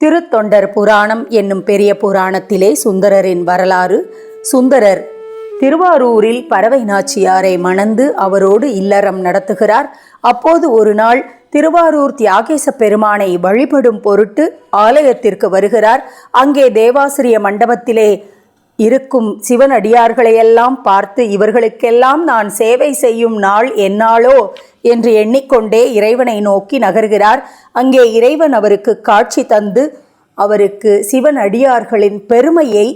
திருத்தொண்டர் புராணம் என்னும் பெரிய புராணத்திலே சுந்தரரின் வரலாறு. சுந்தரர் திருவாரூரில் பறவை நாச்சியாரை மணந்து அவரோடு இல்லறம் நடத்துகிறார். அப்போது ஒரு நாள் திருவாரூர் தியாகேச பெருமானை வழிபடும் பொருட்டு ஆலயத்திற்கு வருகிறார். அங்கே தேவாசிரிய மண்டபத்திலே இருக்கும் சிவனடியார்களையெல்லாம் பார்த்து இவர்களுக்கெல்லாம் நான் சேவை செய்யும் நாள் என்னாளோ என்று எண்ணிக்கொண்டே இறைவனை நோக்கி நகர்கிறார். அங்கே இறைவன் அவருக்கு காட்சி தந்து அவருக்கு சிவன் அடியார்களின் பெருமையை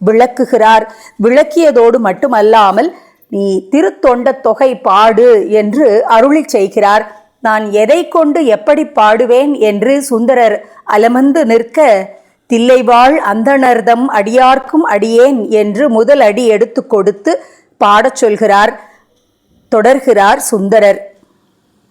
விளக்குகிறார். விளக்கியதோடு மட்டுமல்லாமல் நீ திருத்தொண்ட தொகை பாடு என்று அருளிச் செய்கிறார். நான் எதை கொண்டு எப்படி பாடுவேன்? என்று சுந்தரர் அலமந்து நிற்க தில்லைவாழ் அந்தணர்தம் அடியார்க்கும் அடியேன் என்று முதல் அடி எடுத்து கொடுத்து பாடச் சொல்கிறார் தொடர்கிறார் சுந்தரர்.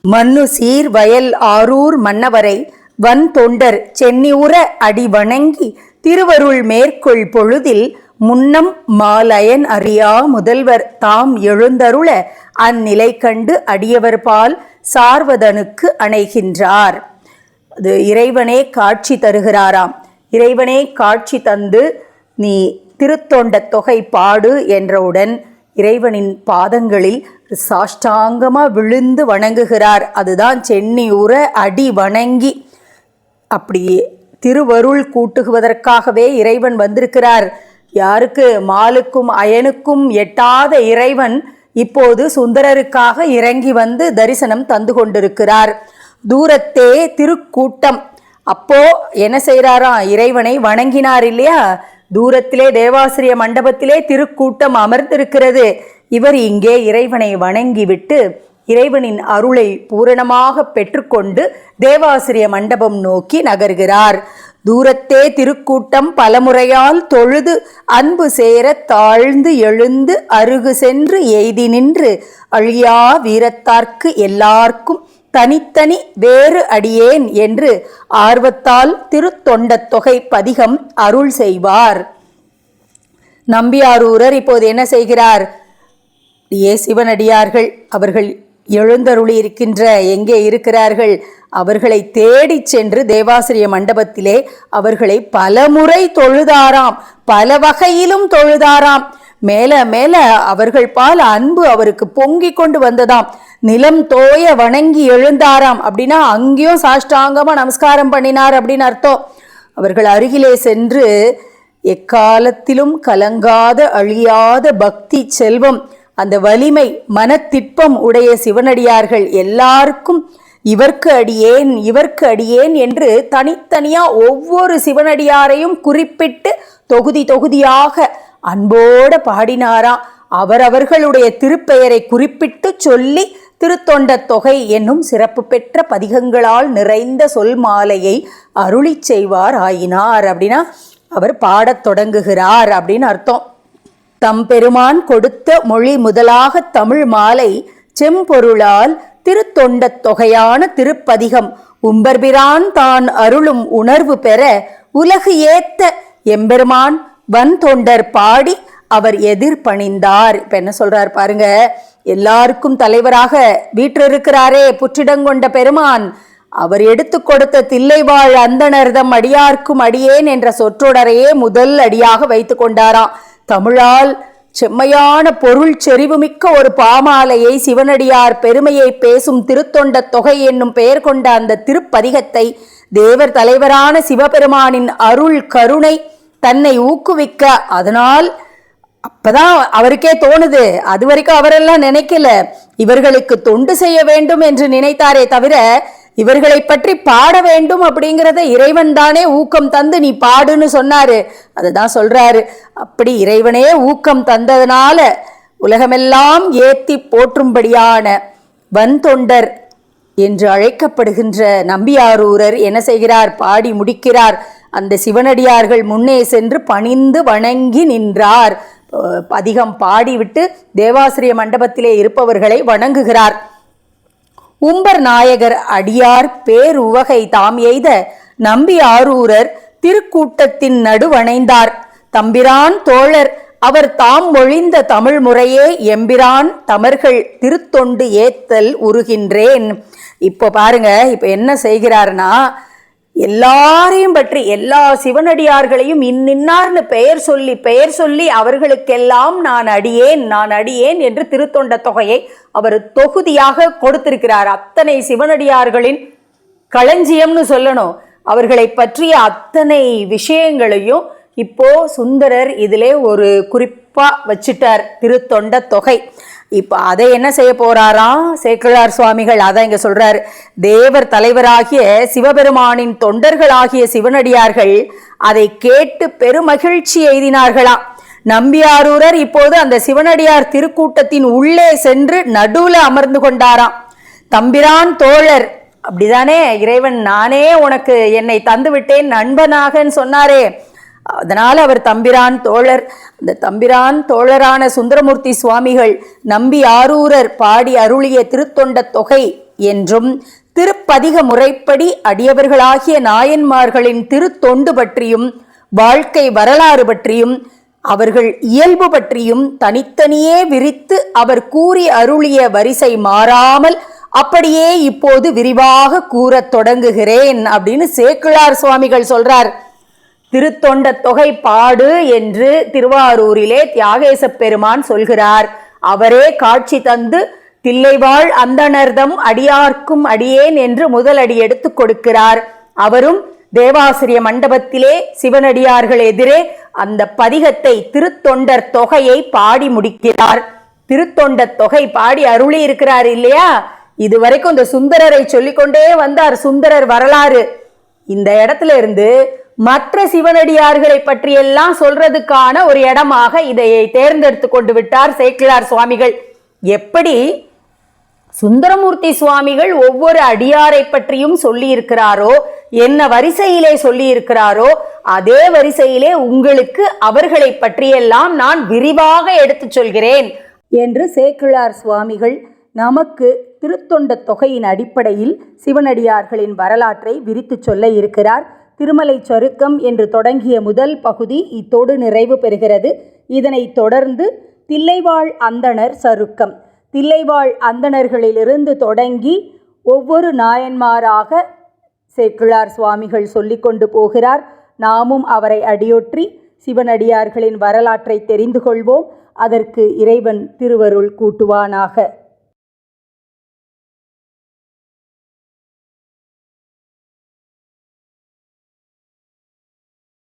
மன்னு சீர் வயல் ஆரூர் மன்னவரை வன் தொண்டர் சென்னியுற அடி வணங்கி திருவருள் மேற்கொள் பொழுதில் முன்னம் மாலயன் அறியா முதல்வர் தாம் எழுந்தருள அந்நிலை கண்டு அடியவர் பால் சார்வதனுக்கு அணைகின்றார். அது இறைவனே காட்சி தருகிறாராம். இறைவனே காட்சி தந்து நீ திருத்தொண்ட தொகை பாடு என்றவுடன் இறைவனின் பாதங்களில் சாஷ்டாங்கமாக விழுந்து வணங்குகிறார். அதுதான் சென்னியுற அடி வணங்கி அப்படி திருவருள் கூட்டுகுவதற்காகவே இறைவன் வந்திருக்கிறார். யாருக்கு? மாலுக்கும் அயனுக்கும் எட்டாத இறைவன் இப்போது சுந்தரருக்காக இறங்கி வந்து தரிசனம் தந்து கொண்டிருக்கிறார். தூரத்தே திருக்கூட்டம் அப்போ என்ன செய்கிறாராம் இறைவனை வணங்கினார் இல்லையா? தூரத்திலே தேவாசிரிய மண்டபத்திலே திருக்கூட்டம் அமர்ந்திருக்கிறது. இவர் இங்கே இறைவனை வணங்கிவிட்டு இறைவனின் அருளை பூரணமாக பெற்றுக்கொண்டு தேவாசிரிய மண்டபம் நோக்கி நகர்கிறார். தூரத்தே திருக்கூட்டம் பலமுறையால் தொழுது அன்பு சேர தாழ்ந்து எழுந்து அருகு சென்று எய்தி நின்று அழியா வீரத்தார்க்கு எல்லார்க்கும் தனித்தனி வேறு அடியேன் என்று ஆர்வத்தால் திருத்தொண்டத் தொகை பதிகம் அருள் செய்வார். நம்பியாரூரர் இப்போது என்ன செய்கிறார்? ஏ சிவனடியார்கள் அவர்கள் எழுந்தருளி இருக்கின்ற எங்கே இருக்கிறார்கள்? அவர்களை தேடிச் சென்று தேவாசிரிய மண்டபத்திலே அவர்களை பலமுறை தொழுதாராம் பல வகையிலும் தொழுதாராம். மேல மேல அவர்கள் பால் அன்பு அவருக்கு பொங்கி கொண்டு வந்ததாம். நிலம் தோய வணங்கி எழுந்தாராம் அப்படின்னா அங்கேயும் சாஷ்டாங்கமா நமஸ்காரம் பண்ணினார் அப்படின்னு அர்த்தம். அவர்கள் அருகிலே சென்று எக்காலத்திலும் கலங்காத அழியாத பக்தி செல்வம் அந்த வலிமை மனத்திட்பம் உடைய சிவனடியார்கள் எல்லாருக்கும் இவர்க்கு அடியேன் இவர்க்கு அடியேன் என்று தனித்தனியா ஒவ்வொரு சிவனடியாரையும் குறிப்பிட்டு தொகுதி தொகுதியாக அன்போட பாடினாராம் அவரவர்களுடைய திருப்பெயரை குறிப்பிட்டு சொல்லி திருத்தொண்ட தொகை என்னும் சிறப்பு பெற்ற பதிகங்களால் நிறைந்த சொல் மாலையை அருளி செய்வார் ஆயினார் அப்படின்னா அவர் பாடத் தொடங்குகிறார் அப்படின்னு அர்த்தம். தம் பெருமான் கொடுத்த மொழி முதலாக தமிழ் மாலை செம்பொருளால் திருத்தொண்டத் தொகையான திருப்பதிகம் உம்பர்பிரான் தான் அருளும் உணர்வு பெற உலகு ஏத்த எம்பெருமான் வன் தொண்டர் பாடி அவர் எதிர்பணிந்தார் இப்ப என்ன சொல்கிறார் பாருங்க. எல்லாருக்கும் தலைவராக வீற்றிருக்கிறாரே புற்றிடங்கொண்ட பெருமான். அவர் எடுத்து கொடுத்த தில்லைவாழ் அந்தணர்தம் அடியார்க்கும் அடியேன் என்ற சொற்றொடரையே முதல் அடியாக வைத்து கொண்டாராம் தமிழால் செம்மையான பொருள் செறிவுமிக்க ஒரு பாமாலையை சிவனடியார் பெருமையை பேசும் திருத்தொண்ட தொகை என்னும் பெயர் கொண்ட அந்த திருப்பதிகத்தை தேவர் தலைவரான சிவபெருமானின் அருள் கருணை தன்னை ஊக்குவிக்க அதனால் அப்பதான் அவருக்கே தோணுது. அது வரைக்கும் அவரெல்லாம் நினைக்கல. இவர்களுக்கு தொண்டு செய்ய வேண்டும் என்று நினைத்தாரே தவிர இவர்களை பற்றி பாட வேண்டும் அப்படிங்கிறத இறைவன் தானே ஊக்கம் தந்து நீ பாடுன்னு சொன்னாரு. அதுதான் சொல்றாரு. அப்படி இறைவனே ஊக்கம் தந்ததுனால உலகமெல்லாம் ஏத்தி போற்றும்படியான வன்தொண்டர் என்று அழைக்கப்படுகின்ற நம்பியாரூரர் என்ன செய்கிறார்? பாடி முடிக்கிறார். அந்த சிவனடியார்கள் முன்னே சென்று பணிந்து வணங்கி நின்றார். அதிகம் பாடிவிட்டு தேவாசிரிய மண்டபத்திலே இருப்பவர்களை வணங்குகிறார். உம்பர் நாயகர் அடியார் பேருவகை தாம் எய்த நம்பி ஆரூரர் திருக்கூட்டத்தின் நடுவணைந்தார். தம்பிரான் தோழர் அவர் தாம் மொழிந்த தமிழ் முறையே எம்பிரான் தமர்கள் திருத்தொண்டு ஏத்தல் உருகின்றேன். இப்போ பாருங்க இப்போ என்ன செய்கிறாருன்னா எல்லாரையும் பற்றி எல்லா சிவனடியார்களையும் இன்னின்னார்னு பெயர் சொல்லி பெயர் சொல்லி அவர்களுக்கெல்லாம் நான் அடியேன் நான் அடியேன் என்று திருத்தொண்ட தொகையை அவர் தொகுதியாக கொடுத்திருக்கிறார். அத்தனை சிவனடியார்களின் களஞ்சியம்னு சொல்லணும். அவர்களை பற்றிய அத்தனை விஷயங்களையும் இப்போ சுந்தரர் இதிலே ஒரு குறிப்பா வச்சிட்டார் திருத்தொண்ட தொகை. இப்போ அதை என்ன செய்ய போறாராம் சேக்கிழார் சுவாமிகள் அதை இங்க சொல்றாரு. தேவர் தலைவராகிய சிவபெருமானின் தொண்டர்களாகிய சிவனடியார்கள் அதை கேட்டு பெருமகிழ்ச்சி எய்தினார்களாம் நம்பியாரூரர் இப்போது அந்த சிவனடியார் திருக்கூட்டத்தின் உள்ளே சென்று நடுவுல அமர்ந்து கொண்டாராம் தம்பிரான் தோழர் அப்படிதானே? இறைவன் நானே உனக்கு என்னை தந்து விட்டேன் நண்பனாகன்னு சொன்னாரே. அதனால் அவர் தம்பிரான் தோழர். அந்த தம்பிரான் தோழரான சுந்தரமூர்த்தி சுவாமிகள் நம்பி ஆரூரர் பாடி அருளிய திருத்தொண்ட தொகை என்றும் திருப்பதிக முறைப்படி அடியவர்களாகிய நாயன்மார்களின் திருத்தொண்டு பற்றியும் வாழ்க்கை வரலாறு பற்றியும் அவர்கள் இயல்பு பற்றியும் தனித்தனியே விரித்து அவர் கூறி அருளிய வரிசை மாறாமல் அப்படியே இப்போது விரிவாக கூறத் தொடங்குகிறேன் அப்படின்னு சேக்கிழார் சுவாமிகள் சொல்றார். திருத்தொண்ட தொகை பாடு என்று திருவாரூரிலே தியாகேச பெருமான் சொல்கிறார். அவரே காட்சி தந்து தில்லைவாழ் அந்தணர்தம் அடியார்க்கும் அடியேன் என்று முதல் அடி எடுத்துக் கொடுக்கிறார். அவரும் தேவாசிரிய மண்டபத்திலே சிவனடியார்கள் எதிரே அந்த பதிகத்தை திருத்தொண்டர் தொகையை பாடி முடிக்கிறார். திருத்தொண்ட தொகை பாடி அருளி இருக்கிறார் இல்லையா? இதுவரைக்கும் இந்த சுந்தரரை சொல்லிக்கொண்டே வந்தார் சுந்தரர் வரலாறு. இந்த இடத்துல இருந்து மற்ற சிவனடியார்களை பற்றியெல்லாம் சொல்றதுக்கான ஒரு இடமாக இதை தேர்ந்தெடுத்து கொண்டு விட்டார் சேக்கிழார் சுவாமிகள். எப்படி? சுந்தரமூர்த்தி சுவாமிகள் ஒவ்வொரு அடியாரை பற்றியும் சொல்லியிருக்கிறாரோ என்ன வரிசையிலே சொல்லி இருக்கிறாரோ அதே வரிசையிலே உங்களுக்கு அவர்களை பற்றியெல்லாம் நான் விரிவாக எடுத்துச் சொல்கிறேன் என்று சேக்கிழார் சுவாமிகள் நமக்கு திருத்தொண்ட தொகையின் அடிப்படையில் சிவனடியார்களின் வரலாற்றை விரித்துச் சொல்ல இருக்கிறார். திருமலை சருக்கம் என்று தொடங்கிய முதல் பகுதி இத்தோடு நிறைவு பெறுகிறது. இதனைத் தொடர்ந்து தில்லைவாழ் அந்தணர் சருக்கம் தில்லைவாழ் அந்தணர்களிலிருந்து தொடங்கி ஒவ்வொரு நாயன்மாராக சேக்கிழார் சுவாமிகள் சொல்லிக்கொண்டு போகிறார். நாமும் அவரை அடியொற்றி சிவனடியார்களின் வரலாற்றை தெரிந்து கொள்வோம். அதற்கு இறைவன் திருவருள் கூட்டுவானாக.